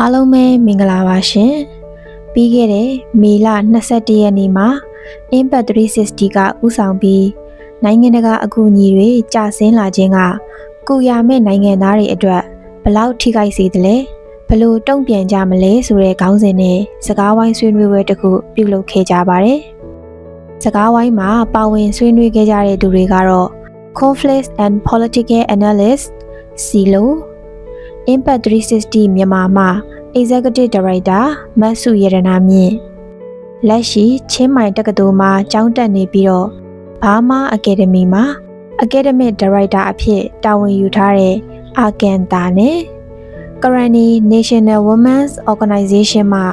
အားလုံးပဲမင်္ဂလာပါရှင်ပြီးခဲ့တဲ့မေလ22ရက်နေ့မှာ Impact 360ကဥဆောင်ပြီးနိုင်ငံတကာအကူအညီတွေကျဆင်းလာခြင်းကကုရမဲ့နိုင်ငံသားတွေအတွက်ဘလောက်ထိခိုက်စေသလဲဘလို့တုံ့ပြန်ကြမလဲဆိုတဲ့ခေါင်းစဉ်နဲ့စကားဝိုင်းဆွေးနွေးပွဲတစ်ခုပြုလုပ်ခဲ့ကြပါတယ်စကားဝိုင်းမှာပါဝင်ဆွေးနွေးခဲ့ကြတဲ့သူတွေကတော့ Conflict and Political Analyst CILO Impact 360မြန်မာမှ Executive Director မတ်စုရတနာမြင့်လက်ရှိချင်းမိုင်တက္ကသိုလ်မှာကျောင်းတက်နေပြီးတော့ဘာမာအကယ်ဒမီမှာ Academic Director အဖြစ်တာဝန်ယူထားတဲ့အာကန်တာနဲ့ Currently National Women's Organization မှာ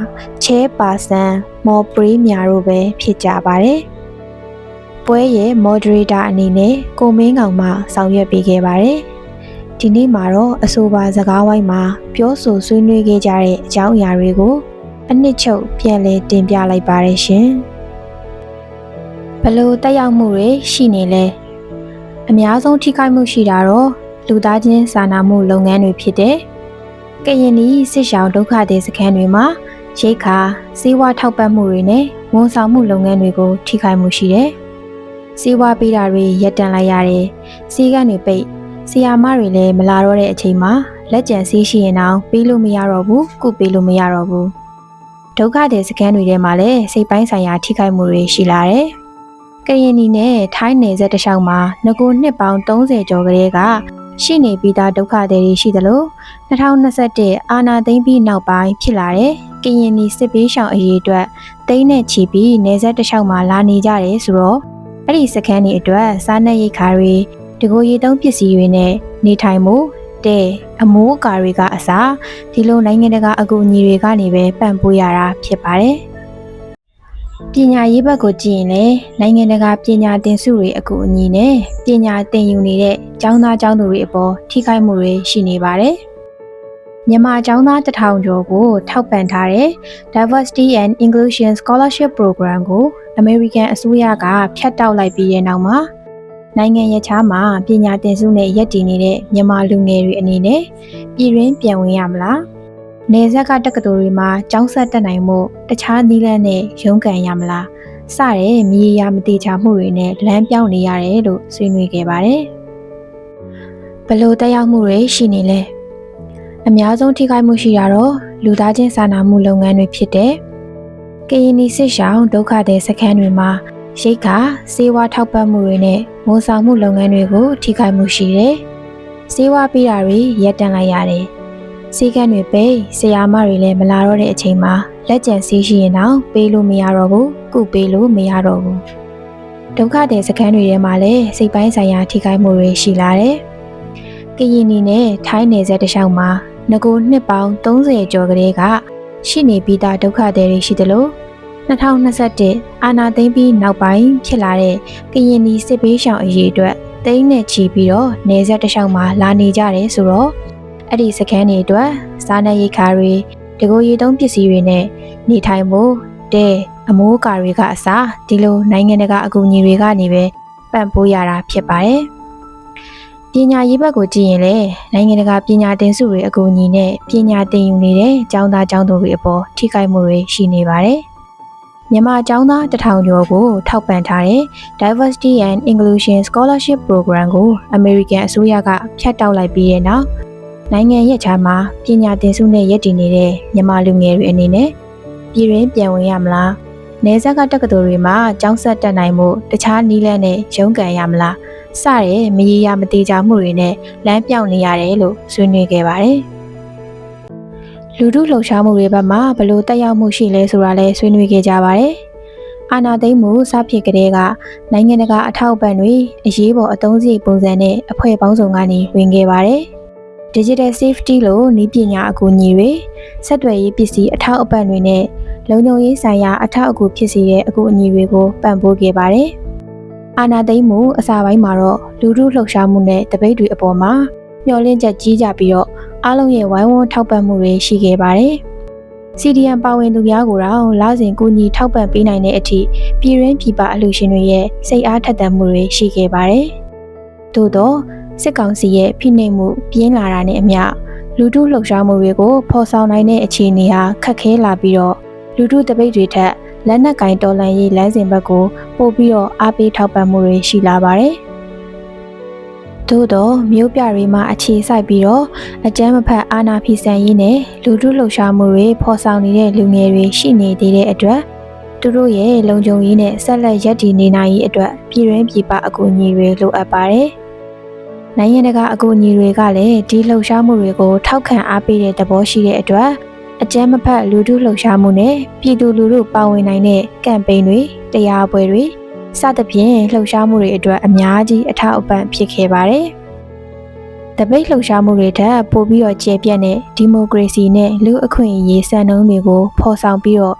Chairperson မော်ပရီမြာတို့ပဲဖြစ်ကြပါတယ်။ပွဲရဲ့ Moderator အနေနဲ့ကိုမင်းကောင်မှဆောင်ရွက်ပေးခဲ့ပါတယ်။ ဒီနေ့မှာတော့အဆိုပါစကားဝိုင်းမှာပြောဆိုဆွေးနွေးခဲ့ကြတဲ့အကြောင်းအရာတွေကို အနှစ်ချုပ်ပြန်လည်တင်ပြလိုက်ပါရရှင်။ဘလို့တက်ရောက်မှုတွေရှိနေလဲ။အများဆုံးထိခိုက်မှုရှိတာတော့လူသားချင်းစာနာမှုလုပ်ငန်းတွေဖြစ်တဲ့ကရင်နီစစ်ရှောင်ဒုက္ခသည်စခန်းတွေမှာရိတ်ခါစေဝါထောက်ပံ့မှုတွေနဲ့ဝန်ဆောင်မှုလုပ်ငန်းတွေကို ထိခိုက်မှုရှိတယ်။စေဝါပေးတာတွေရပ်တန့်လိုက်ရတယ်။စီးကနေပိတ် ဆီယာမတွေလည်းမလာတော့တဲ့အချိန်မှာလက်ကျန်စီးရှိရင်တော့ပေးလို့မရတော့ဘူးကုပေးလို့မရတော့ဘူးဒုက္ခတဲ့စကန်တွေထဲမှာလည်းစိတ်ပိုင်းဆိုင်ရာထိခိုက်မှုတွေရှိလာတယ်။ကရင်နီနဲ့ထိုင်းနယ်စပ်တစ်လျှောက်မှာငကိုနှစ်ပေါင်း30ကျော်ကလေးကရှိနေပြီးသားဒုက္ခတွေရှိသလို2021အာနာသိမ့်ပြီးနောက်ပိုင်းဖြစ်လာတဲ့ကရင်နီစစ်ပေးရှောင်အရေးအတွက်တိမ့်နဲ့ချီပြီးနယ်စပ်တစ်လျှောက်မှာလာနေကြတယ်ဆိုတော့အဲ့ဒီစခန်းတွေအတွက်စားနပ်ရိက္ခာတွေ တကိုရီသုံးပစ္စည်းတွေနဲ့နေထိုင်မှုတဲ့အမိုးအကာတွေကအစားဒီလိုနိုင်ငံတကာအကူအညီတွေကနေပဲပံ့ပိုးရတာဖြစ်ပါတယ်။ပညာရေးဘက်ကိုကြည့်ရင်လည်းနိုင်ငံတကာပညာသင်စုတွေအကူအညီနဲ့ပညာသင်ယူနေတဲ့ကျောင်းသားကျောင်းသူတွေအပေါ်ထိခိုက်မှုတွေရှိနေပါတယ်။မြန်မာကျောင်းသားတထောင်ကျော်ကိုထောက်ပံ့ထားတဲ့ Diversity and Inclusion Scholarship Program ကို American အစိုးရကဖျက်တောက်လိုက်ပြီးတဲ့နောက်မှာ နိုင်ငံရခြားမှာပညာသင်စုနဲ့ရက်တည်နေတဲ့မြန်မာလူငယ်တွေအနေနဲ့ပြည်ရင်းပြန်ဝင်ရမလား။နေဆက်ကတက္ကသိုလ်တွေမှာကျောင်းဆက်တက်နိုင်မှုတခြားနည်းလမ်းနဲ့ရုန်းကန်ရမလား။စတဲ့မြေယာမတိချမှုတွေနဲ့လမ်းပြောင်းနေရတယ်လို့ဆွေးနွေးခဲ့ပါတယ်။ဘလို့တက်ရောက်မှုတွေရှိနေလဲ။အများဆုံးထိခိုက်မှုရှိတာတော့လူသားချင်းစာနာမှုလုပ်ငန်းတွေဖြစ်တဲ့ကရင်နီစစ်ရှောင်းဒုက္ခသည်စခန်းတွေမှာ ရိတ်ခါစေဝါထောက်ပံ့မှုတွေနဲ့ဝန်ဆောင်မှုလုပ်ငန်းတွေကို ထိခိုက်မှုရှိတယ်။စေဝါပေးတာတွေရပ်တန့်လိုက်ရတယ်။စီကံတွေပိတ်ဆရာမတွေလည်းမလာတော့တဲ့အချိန်မှာလက်ကျန်စီးရှိရင်တော့ပေးလို့မရတော့ဘူး။ကုပေးလို့မရတော့ဘူး။ဒုက္ခတဲ့စခန်းတွေထဲမှာလည်းစိတ်ပိုင်းဆိုင်ရာထိခိုက်မှုတွေရှိလာတယ်။ကရင်နီနဲ့ထိုင်းနယ်စပ်တစ်လျှောက်မှာငကိုနှစ်ပေါင်း30ကျော်ကလေးကရှိနေပြီးသားဒုက္ခတွေရှိသလို 2021အာနာသိမ့်ပြီးနောက်ပိုင်းဖြစ်လာတဲ့ကရင်နီစစ်ပေးရှောင်အရေးအတွက်တိမ့်နဲ့ချီပြီးတော့နေဆက်တစ်လျှောက်မှာလာနေကြတယ်ဆိုတော့အဲ့ဒီစခန်းတွေအတွက်စားနပ်ရိက္ခာတွေတကိုရီသုံးပစ္စည်းတွေနဲ့နေထိုင်ဖို့တဲ့အမိုးအကာတွေကအစားဒီလိုနိုင်ငံတကာအကူအညီတွေကနေပဲပံ့ပိုးရတာဖြစ်ပါတယ်ပညာရေးဘက်ကိုကြည့်ရင်လည်းနိုင်ငံတကာပညာသင်စုတွေအကူအညီနဲ့ပညာသင်ယူနေတဲ့ကျောင်းသားကျောင်းသူတွေအပေါ်ထိခိုက်မှုတွေရှိနေပါတယ် မြန်မာကျောင်းသားတထောင်ကျော်ကို ထောက်ပံ့ထားတဲ့ Diversity and Inclusion Scholarship Program ကို American အစိုးရကဖျက်တောက်လိုက်ပြီးတဲ့နောက်နိုင်ငံရဲ့ခြားမှာပညာသင်စုနဲ့ရည်တည်နေတဲ့မြန်မာလူငယ်တွေအနေနဲ့ပြည်ရင်းပြန်ဝင်ရမလား။နေဆက်ကတက္ကသိုလ်တွေမှာကျောင်းဆက်တက်နိုင်မှုတခြားနည်းလမ်းနဲ့ရုန်းကန်ရမလား။စတဲ့မရေရာမတိကြမှုတွေနဲ့လမ်းပြောင်းနေရတယ်လို့ဆွေးနွေးခဲ့ပါတယ်။ လူထုလှုပ်ရှားမှုတွေဘက်မှာဘလို့တက်ရောက်မှုရှိလဲဆိုတာလဲဆွေးနွေးခဲ့ကြပါတယ်။အာနာသိမ့်မှုစဖြစ်ကလေးကနိုင်ငံတကာအထောက်အပံ့တွေအရေးပေါ်အသုံးစရိတ်ပုံစံနဲ့အဖွဲ့ပေါင်းစုံကနေဝင်ခဲ့ပါတယ်။ Digital Safety လို့နည်းပညာအကူအညီတွေဆက်သွယ်ရေးပစ္စည်းအထောက်အပံ့တွေနဲ့လုံခြုံရေးဆိုင်ရာအထောက်အကူဖြစ်စေတဲ့အကူအညီတွေကိုပံ့ပိုးခဲ့ပါတယ်။အာနာသိမ့်မှုအစာပိုင်းမှာတော့လူထုလှုပ်ရှားမှုနဲ့တပိတ်တွေအပေါ်မှာမျှော်လင့်ချက်ကြီးကြပြီးတော့ အားလုံးရဲ့ဝိုင်းဝန်းထောက်ပံ့မှုတွေရှိခဲ့ပါတယ်။ CDM ပါဝင်သူများကိုတော့လစဉ်ကူညီထောက်ပံ့ပေးနိုင်တဲ့အထိပြည်ရင်းပြည်ပအလှူရှင်တွေရဲ့စိတ်အားထက်သန်မှုတွေရှိခဲ့ပါတယ်။သို့တော့စစ်ကောင်စီရဲ့ဖိနှိပ်မှုပြင်းလာတာနဲ့အမျှလူထုလှုပ်ရှားမှုတွေကိုဖော်ဆောင်နိုင်တဲ့အခြေအနေဟာခက်ခဲလာပြီးတော့လူထုတပိတ်တွေထက်လက်နက်ကင်တော်လှန်ရေးလမ်းစဉ်ဘက်ကိုပို့ပြီးတော့အားပေးထောက်ပံ့မှုတွေရှိလာပါတယ်။ သို့တော့မြို့ပြတွေမှာအခြေစိုက်ပြီးတော့အကြမ်းမဖက်အာဏာဖီဆန်ရေးနဲ့လူထုလှုပ်ရှားမှုတွေဖော်ဆောင်နေတဲ့လူငယ်တွေရှိနေသေးတဲ့အတွက်သူတို့ရဲ့လုံခြုံရေးနဲ့ဆက်လက်ရပ်တည်နေနိုင်ရေးအတွက်ပြည်တွင်းပြည်ပအကူအညီတွေလိုအပ်ပါတယ်။နိုင်ငံတကာအကူအညီတွေကလည်းဒီလှုပ်ရှားမှုတွေကိုထောက်ခံအားပေးတဲ့သဘောရှိတဲ့အတွက်အကြမ်းမဖက်လူထုလှုပ်ရှားမှုနဲ့ပြည်သူလူထုပါဝင်နိုင်တဲ့ကမ်ပိန်းတွေတရားပွဲတွေ စသဖြင့်လှုပ်ရှားမှုတွေအတွက်အများကြီးအထောက်အပံ့ဖြစ်ခဲ့ပါတယ်။တပိတ်လှုပ်ရှားမှုတွေထက်ပိုပြီးတော့ကျေပြန့်တဲ့ဒီမိုကရေစီနဲ့လူအခွင့်အရေးစံနှုန်းတွေကိုဖော်ဆောင်ပြီးတော့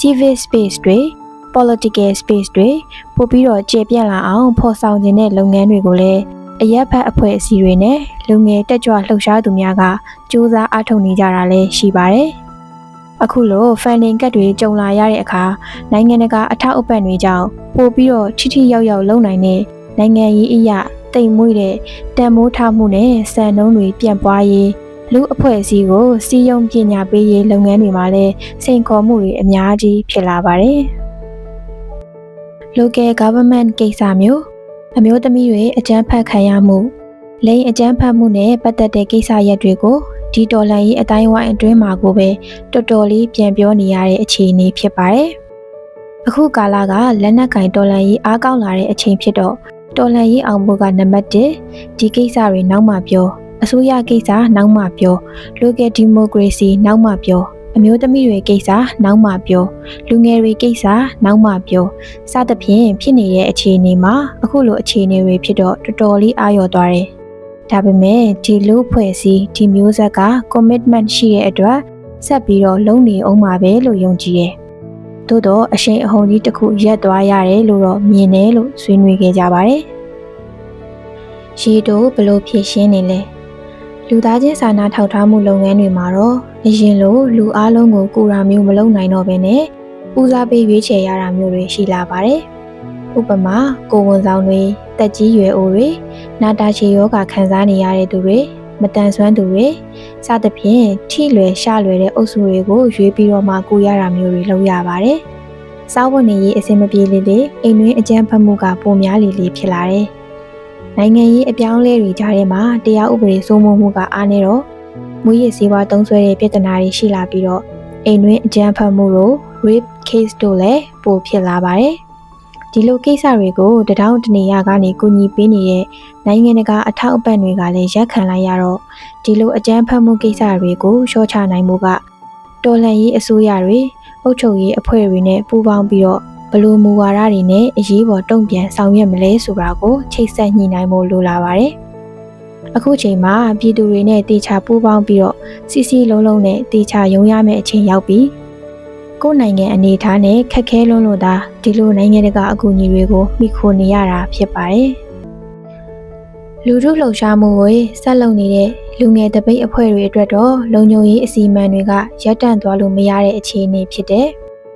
civil space တွေ political space တွေပို့ပြီးတော့ကျေပြန့်လာအောင်ဖော်ဆောင်ခြင်းတဲ့လုပ်ငန်းတွေကိုလည်းအရက်ဖက်အဖွဲ့အစည်းတွေနဲ့လူငယ်တက်ကြွလှုပ်ရှားသူများကစူးစမ်းအားထုတ်နေကြတာလည်းရှိပါတယ်။ အခုလို funding ကတ်တွေကြုံလာရတဲ့အခါနိုင်ငံတကာအထောက်အပံ့တွေကြောင့်ပို့ပြီးတော့ထိထိရောက်ရောက်လုပ်နိုင်တဲ့နိုင်ငံရေးအရာတိမ်မွေ့တဲ့တန်မိုးထားမှုနဲ့စံနှုန်းတွေပြန့်ပွားရေးလူအဖွဲ့အစည်းကိုစီယုံပညာပေးရေးလုပ်ငန်းတွေမှာလည်းစိန်ခေါ်မှုတွေအများကြီးဖြစ်လာပါတယ်။ local government ကိစ္စမျိုးအမျိုးသမီးတွေအကြမ်းဖက်ခံရမှုလိင်အကြမ်းဖက်မှုနဲ့ပတ်သက်တဲ့ကိစ္စရပ်တွေကို ဒီတော်လန်ရေးအတိုင်းဝိုင်းအတွင်းမှာကိုပဲတော်တော်လေးပြန်ပြောနေရတဲ့အခြေအနေဖြစ်ပါတယ်။အခုကာလကလက်နက်ကင်တော်လန်ရေးအားကောင်းလာတဲ့အချိန်ဖြစ်တော့တော်လန်ရေးအောင်ဖို့ကနံပါတ်1ဒီကိစ္စတွေနောက်မှပြောအစိုးရကိစ္စနောက်မှပြော local democracy နောက်မှပြောအမျိုးသမီးတွေကိစ္စနောက်မှပြောလူငယ်တွေကိစ္စနောက်မှပြောစသဖြင့်ဖြစ်နေတဲ့အခြေအနေမှာအခုလိုအခြေအနေတွေဖြစ်တော့တော်တော်လေးအားရသွားတယ် ဒါပေမဲ့ဒီလူဖွဲ့စည်းဒီမျိုးဆက်က commitment ရှိတဲ့အတွက်ဆက်ပြီးတော့လုံနေအောင်ပါပဲလို့ယုံကြည်တယ်။သို့တော့အရှိန်အဟုန်ကြီးတစ်ခုရက်သွားရတယ်လို့တော့မြင်တယ်လို့ဆွေးနွေးခဲ့ကြပါတယ်။ရေတိုဘလို့ဖြည့်ရှင်းနေလဲ။လူသားချင်းစာနာထောက်ထားမှုလုပ်ငန်းတွေမှာတော့အရင်လိုလူအလုံးကိုကူရာမျိုးမလုပ်နိုင်တော့ဘဲနဲ့ဦးစားပေးရွေးချယ်ရတာမျိုးတွေရှိလာပါတယ်။ဥပမာကိုဝန်ဆောင်တွေ တက်ကြီးရွယ်အိုတွေနာတာချေယောဂခံစားနေရတဲ့သူတွေမတန်ဆွမ်းသူတွေစသဖြင့်ထိလွယ်ရှလွယ်တဲ့အုပ်စုတွေကိုရွေးပြီးတော့မှကိုရတာမျိုးတွေလုပ်ရပါတယ်။စားဝတ်နေရေးအဆင်မပြေလေလေအိမ်တွင်းအကြမ်းဖက်မှုကပိုများလေလေဖြစ်လာတယ်။နိုင်ငံရေးအပြောင်းလဲတွေကြားထဲမှာတရားဥပဒေစိုးမိုးမှုကအားနည်းတော့မူရည်စည်းဝါးသုံးစွဲတဲ့ပြဿနာတွေရှိလာပြီးတော့အိမ်တွင်းအကြမ်းဖက်မှုတို့ rape case တို့လည်းပိုဖြစ်လာပါတယ်။ ဒီလိုကိစ္စတွေကိုတထောင်တနေရကနေကူညီပေးနေတဲ့နိုင်ငံတကာအထောက်အပံ့တွေကလည်းရက်ခံလိုက်ရတော့ဒီလိုအကြမ်းဖက်မှုကိစ္စတွေကိုရှော့ချနိုင်မှုကတော်လှန်ရေးအစိုးရတွေအုပ်ချုပ်ရေးအဖွဲ့တွေနဲ့ပူးပေါင်းပြီးတော့ဘလို့မူဝါဒတွေနဲ့အရေးပေါ်တုံ့ပြန်ဆောင်ရွက်မလဲဆိုတာကိုချိတ်ဆက်ညှိနှိုင်းဖို့လိုလာပါတယ်။အခုချိန်မှာပြည်သူတွေနဲ့တေချာပူးပေါင်းပြီးတော့စီစီလုံးလုံးနဲ့တေချာရုံရမယ့်အချိန်ရောက်ပြီး ကိုယ်နိုင်ငံအနေအထားနဲ့ခက်ခဲလွန်းလို့သာဒီလိုနိုင်ငံတကာအကူအညီတွေကိုမိခိုနေရတာဖြစ်ပါတယ်။လူထုလှုပ်ရှားမှုကိုဆက်လုပ်နေတဲ့လူငယ်တပိတ်အဖွဲ့တွေအတွက်တော့လုံခြုံရေးအစီအမံတွေကရပ်တန့်သွားလို့မရတဲ့အခြေအနေဖြစ်တယ်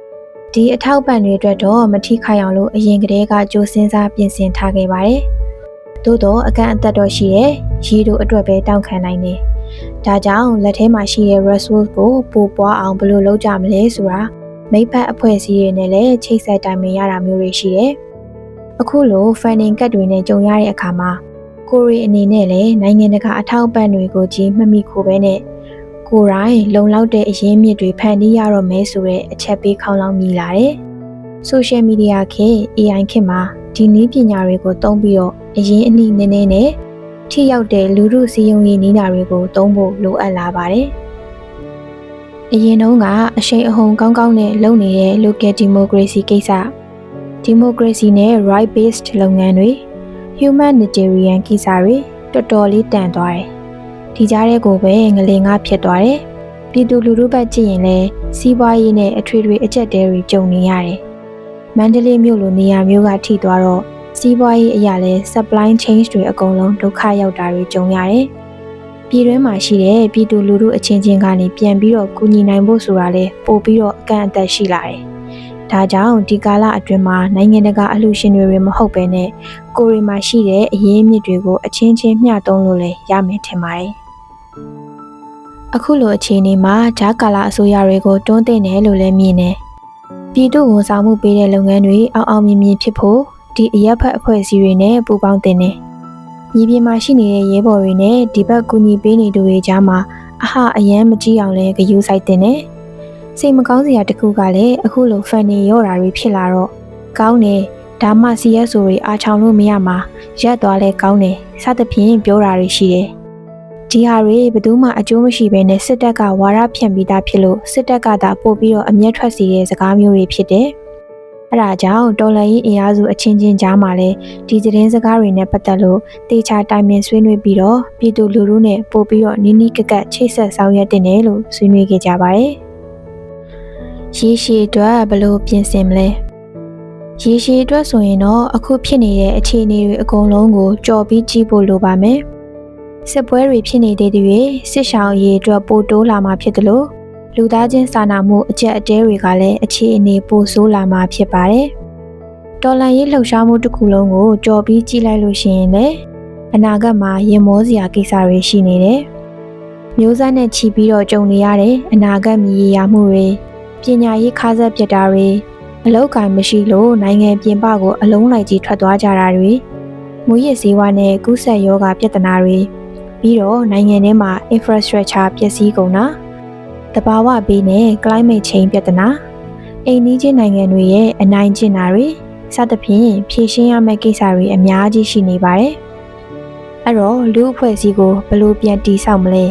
။ဒီအထောက်ပံ့တွေအတွက်တော့မထိခိုက်အောင်လို့အရင်ကတည်းကကြိုးစင်းစားပြင်ဆင်ထားခဲ့ပါတယ်။သို့တော့အကန့်အသတ်တော့ရှိရဲ့ရေတို့အတွက်ပဲတောင်းခံနိုင်တယ်။ ဒါကြောင့်လက်ထဲမှာရှိတဲ့ resource ကိုပိုပွားအောင်ဘယ်လိုလုပ်ကြမလဲဆိုတာမိဖက်အဖွဲ့အစည်းတွေနဲ့လည်းချိတ်ဆက်တိုင်ပင်ရတာမျိုးတွေရှိတယ်။အခုလို funding ကတ်တွေနဲ့ကြုံရတဲ့အခါမှာကိုရီအနေနဲ့လည်းနိုင်ငံတကာအထောက်အပံ့တွေကိုကြီးမမိခိုပဲနဲ့ကိုရိုင်းလုံလောက်တဲ့အရင်းမြစ်တွေဖန်တီးရတော့မဲဆိုတဲ့အချက်ပေးခေါင်းလောင်းမိလာတယ်။ social media ခေတ် AI ခေတ်မှာဒီနည်းပညာတွေကိုသုံးပြီးတော့အရင်းအနှီးနည်းနည်းနဲ့ ထိရောက်တဲ့လူမှုစည်းရုံးရေးနည်းနာတွေကိုသုံးဖို့လိုအပ်လာပါတယ်။အရင်တုန်းကအရှိန်အဟုန်ကောင်းကောင်းနဲ့လုပ်နေတဲ့ local democracy ကိစ္စ democracy နဲ့ right based လုပ်ငန်းတွေ humanitarian ကိစ္စတွေတော်တော်လေးတန်သွားတယ်။ဒီကြားထဲကိုပဲငလင်ငါဖြစ်သွားတယ်။ပြည်သူလူထုဘက်ကြည့်ရင်လည်းစီးပွားရေးနဲ့အထွေထွေအကျက်တဲတွေကြုံနေရတယ်။မန္တလေးမြို့လိုနေရာမျိုးကထိသွားတော့ စီးပွားရေးအရာလဲ supply chain တွေအကုန်လုံးဒုက္ခရောက်တာတွေကြုံရတယ်။ပြည်တွင်းမှာရှိတဲ့ပြည်သူလူထုအချင်းချင်းကနေပြန်ပြီးတော့ကူညီနိုင်ဖို့ဆိုတာလဲပို့ပြီးတော့အကန့်အသတ်ရှိလာတယ်။ဒါကြောင့်ဒီကာလအတွင်းမှာနိုင်ငံတကာအလှူရှင်တွေမဟုတ်ဘဲနဲ့ကိုရီမှာရှိတဲ့အရေးအမြစ်တွေကိုအချင်းချင်းမျှသုံးလို့လဲရမယ်ထင်ပါတယ်။အခုလိုအခြေအနေမှာဂျာကာလာအစိုးရတွေကိုတွန်းတင်တယ်လို့လည်းမြင်တယ်ပြည်သူဝန်ဆောင်မှုပေးတဲ့လုပ်ငန်းတွေအောင်အောင်မြင်မြင်ဖြစ်ဖို့ ဒီအရက်ဖက်အဖွဲ့အစည်းတွေနဲ့ပူးပေါင်းတင်တယ်မြေပြင်မှာရှိနေတဲ့ရဲဘော်တွေနဲ့ဒီဘက်ကူညီပေးနေသူတွေကြားမှာအဟအယမ်းမကြည့်အောင်လဲဂယူးဆိုင်တင်တယ်စိတ်မကောင်းစရာတစ်ခုကလည်းအခုလိုဖန်နေရော့တာတွေဖြစ်လာတော့ကောင်းတယ်ဒါမှ CSO တွေအားချောင်လို့မရမှာရက်သွားလဲကောင်းတယ်စသဖြင့်ပြောတာတွေရှိတယ်ဒီဟာတွေဘယ်သူမှအကျိုးမရှိဘဲနဲ့စစ်တပ်ကဝါရဖြန့်ပြီးသားဖြစ်လို့စစ်တပ်ကသာပို့ပြီးတော့အမျက်ထွက်စီတဲ့စကားမျိုးတွေဖြစ်တယ် အဲဒါကြောင့်တော်လန်ရေးအင်အားစုအချင်းချင်းကြားမှာလည်းဒီသတင်းစကားတွေနဲ့ပတ်သက်လို့တေချာတိုင်ပင်ဆွေးနွေးပြီးတော့ပြည်သူလူထုနဲ့ပို့ပြီးတော့နီးနီးကပ်ကပ်ချိတ်ဆက်ဆောင်ရွက်တင်တယ်လို့ဆွေးနွေးခဲ့ကြပါတယ်။ရေရှည်အတွက်ဘယ်လိုပြင်ဆင်မလဲ။ရေရှည်အတွက်ဆိုရင်တော့အခုဖြစ်နေတဲ့အခြေအနေတွေအကုန်လုံးကိုကြော်ပြီးကြည့်ဖို့လိုပါမယ်။စစ်ပွဲတွေဖြစ်နေသေးတဲ့တွေစစ်ရှောင်ရေးအတွက်ပိုတိုးလာမှာဖြစ်တယ်လို့ လူသားချင်းစာနာမှုအကျက်အတဲတွေကလည်းအခြေအနေပိုဆိုးလာမှာဖြစ်ပါတယ်။တော်လန်ရေးလှုပ်ရှားမှုတစ်ခုလုံးကိုကြော်ပြီးကြည့်လိုက်လို့ရှိရင်လည်းအနာဂတ်မှာရင်မောစရာကိစ္စတွေရှိနေတယ်။မျိုးဆက်နဲ့ချီပြီးတော့ကြုံနေရတဲ့အနာဂတ်မြည်ရမှုတွေပညာရေးခါးဆက်ပြတ်တာတွေအလောက်ကိုင်မရှိလို့နိုင်ငံပြင်ပကိုအလုံးလိုက်ကြီးထွက်သွားကြတာတွေမူရစ်စည်းဝါးနဲ့ကူးစက်ရောဂါပြဿနာတွေပြီးတော့နိုင်ငံထဲမှာ infrastructure ပျက်စီးကုန်တာ တဘာဝဘေးနဲ့ climate change ပြဿနာအိမ်နီးချင်းနိုင်ငံတွေရဲ့အနိုင်ကျင့်တာတွေစသဖြင့်ဖြည့်ရှင်းရမယ့်ကိစ္စတွေအများကြီးရှိနေပါတယ်။အဲ့တော့လူအဖွဲ့အစည်းကိုဘယ်လိုပြန်တည်ဆောက်မလဲ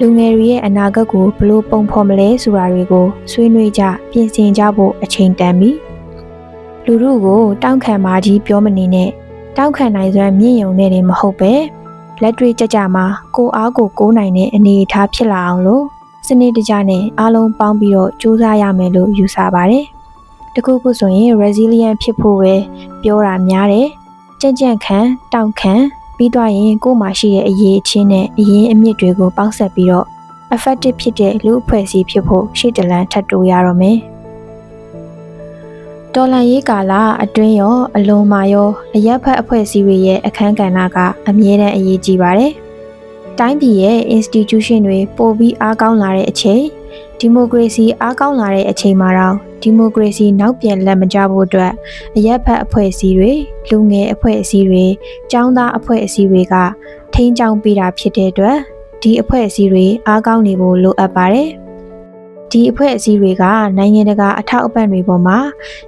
လူငယ်တွေရဲ့အနာဂတ်ကိုဘယ်လိုပုံဖော်မလဲဆိုတာတွေကိုဆွေးနွေးကြပြင်ဆင်ကြဖို့အချိန်တန်ပြီ။လူတို့ကိုတောင်းခံမာကြီးပြောမနေနဲ့တောင်းခံနိုင်စွမ်းမြင့်ယုံနေတယ်မဟုတ်ပဲလက်တွေ့ကြကြမှာကိုအားကိုကိုးနိုင်တဲ့အနေအထားဖြစ်လာအောင်လို့ စနစ်တကျနဲ့အားလုံးပေါင်းပြီးတော့ကြိုးစားရမယ်လို့ယူဆပါတယ်။တခုခုဆိုရင် resilient ဖြစ်ဖို့ပဲပြောတာများတယ်။ကြံ့ကြံ့ခံတောင့်ခံပြီးတော့ရင်ကိုယ်မှာရှိတဲ့အရေးအချင်းနဲ့အရင်အမြင့်တွေကိုပေါင်းစပ်ပြီးတော့ effective ဖြစ်တဲ့လူအဖွဲ့အစည်းဖြစ်ဖို့ရှေ့တလန်ထပ်တိုးရတော့မယ်။တော်လန်ရေးကာလအတွင်းရောအလုံးမာရောအရက်ဖက်အဖွဲ့အစည်းတွေရဲ့အခန်းကဏ္ဍကအမြဲတမ်းအရေးကြီးပါတယ်။ တိုင်းပြည်ရဲ့ institution တွေပိုပြီးအားကောင်းလာတဲ့အချိန်ဒီမိုကရေစီအားကောင်းလာတဲ့အချိန်မှာတော့ဒီမိုကရေစီနောက်ပြန်လက်မကျဖို့အတွက်အရက်ဖက်အဖွဲ့အစည်းတွေလူငယ်အဖွဲ့အစည်းတွေចောင်းသားအဖွဲ့အစည်းတွေကထိန်းချောင်းပေးတာဖြစ်တဲ့အတွက်ဒီအဖွဲ့အစည်းတွေအားကောင်းနေဖို့လိုအပ်ပါတယ်ဒီအဖွဲ့အစည်းတွေကနိုင်ငံတကာအထောက်အပံ့တွေပေါ်မှာ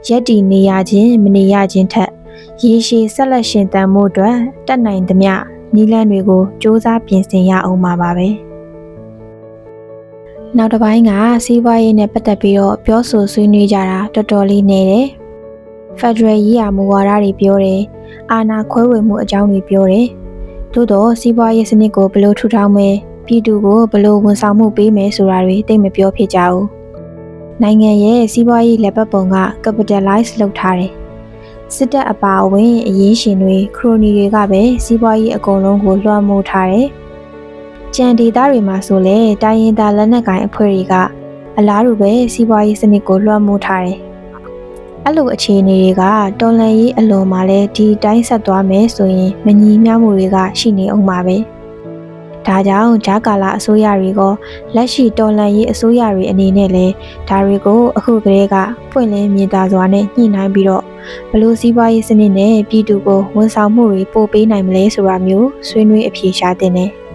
ရက်တည်နေရခြင်းမနေရခြင်းထက်ရေရှည်ဆက်လက်ရှင်သန်မှုအတွက်တတ်နိုင်သမျှ နီးလန်းတွေကိုစ조사ပြင်ဆင်ရအောင်ပါပါပဲနောက်တစ်ပိုင်းကစီးပွားရေးနဲ့ပတ်သက်ပြီးတော့ပြောဆိုဆွေးနွေးကြတာတော်တော်လေးနေတယ်ဖက်ဒရယ်ရေးရာမူဝါဒတွေပြောတယ်အာဏာခွဲဝေမှုအကြောင်းတွေပြောတယ်သို့တော့စီးပွားရေးစနစ်ကိုဘယ်လိုထူထောင်မယ်ပြည်သူကိုဘယ်လိုဝန်ဆောင်မှုပေးမယ်ဆိုတာတွေသိမပြောဖြစ်ကြဘူးနိုင်ငံရဲ့စီးပွားရေးလက်ပတ်ပုံက capitalize လုပ်ထားတယ် စစ်တပ်အပါအဝင်အရေးရှင်တွေခရိုနီတွေကပဲစီးပွားရေးအကုန်လုံးကိုလွှမ်းမိုးထားတယ်။ကြံဒေသတွေမှာဆိုလဲတိုင်းရင်းသားလက်နက်ကိုင်အဖွဲ့တွေကအလားတူပဲစီးပွားရေးစနစ်ကိုလွှမ်းမိုးထားတယ်။အဲ့လိုအခြေအနေတွေကတော်လန်ရေးအလွန်မှာလဲဒီတိုင်းဆက်သွားမယ်ဆိုရင်မညီမျှမှုတွေကရှိနေအောင်ပါပဲ။ ဒါကြောင့်ဂျာကာလာအစိုးရတွေကလက်ရှိတော်လန်ရေးအစိုးရတွေအနေနဲ့လဲဒါတွေကိုအခုကလေးကပွင့်လင်းမြင်သာစွာနဲ့ညှိနှိုင်းပြီးတော့ဘလို့စီးပွားရေးစနစ်နဲ့ပြည်သူကိုဝန်ဆောင်မှုတွေပို့ပေးနိုင်မလဲဆိုတာမျိုးဆွေးနွေးအဖြေရှာတင်တယ်။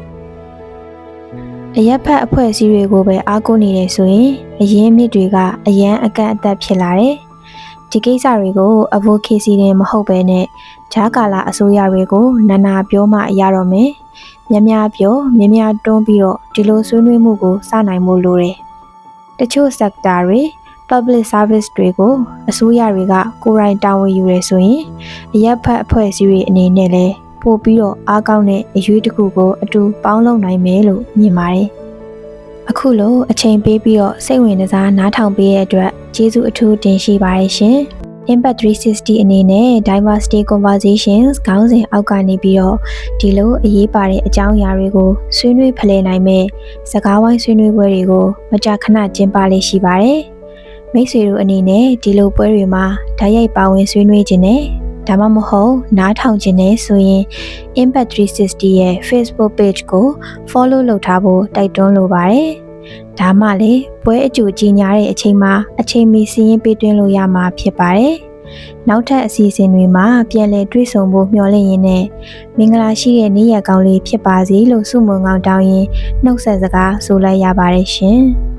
အရက်ဖက်အဖွဲ့အစည်းတွေကိုပဲအားကိုးနေတယ်ဆိုရင်အရင်မြစ်တွေကအရန်အကန့်အသတ်ဖြစ်လာတယ်။ဒီကိစ္စတွေကို advocacy တွေမဟုတ်ပဲနဲ့ဂျာကာလာအစိုးရတွေကိုနာနာပြောမှရတော့မယ်။ မြများပြောမြများတွန်းပြီးတော့ဒီလိုဆွေးနွေးမှုကိုစနိုင်မှုလိုတယ်။တချို့ sector တွေ public service တွေကိုအစိုးရတွေကကိုယ်တိုင်တာဝန်ယူရဆိုရင်အရက်ဖက်အဖွဲ့အစည်းတွေအနေနဲ့လည်းပို့ပြီးတော့အားကောင်းတဲ့အရွေးတစ်ခုကိုအတူပေါင်းလုပ်နိုင်မယ်လို့မြင်ပါတယ်။အခုလိုအချိန်ပေးပြီးတော့စိတ်ဝင်စားနားထောင်ပေးတဲ့အတွက်ကျေးဇူးအထူးတင်ရှိပါတယ်ရှင်။ Impact 360အနေနဲ့ Diversity Conversations ခေါင်းစဉ်အောက်ကနေပြီးတော့ဒီလိုအရေးပါတဲ့အကြောင်းအရာတွေကိုဆွေးနွေးဖလှယ်နိုင်မဲ့စကားဝိုင်းဆွေးနွေးပွဲတွေကိုမကြာခဏကျင်းပလေးရှိပါတယ်။မိတ်ဆွေတို့အနေနဲ့ဒီလိုပွဲတွေမှာဓာတ်ရိုက်ပါဝင်ဆွေးနွေးခြင်းနဲ့ဒါမှမဟုတ်နားထောင်ခြင်းနဲ့ဆိုရင် Impact 360ရဲ့ Facebook page ကို follow လုပ်ထားဖို့တိုက်တွန်းလိုပါတယ်။ ဒါမှလည်းပွဲအကြိုကြီးညာတဲ့အချိန်မှာအချိန်မီစီးရင်ပေးသွင်းလို့ရမှာဖြစ်ပါတယ်။နောက်ထပ်အစီအစဉ်တွေမှာပြန်လည်တွေ့ဆုံဖို့မျှော်လင့်ရင်းနဲ့မင်္ဂလာရှိတဲ့နေ့ရက်ကောင်းလေးဖြစ်ပါစေလို့ဆုမွန်ကောင်းတောင်းရင်နှုတ်ဆက်စကားဆိုလိုက်ရပါတယ်ရှင်။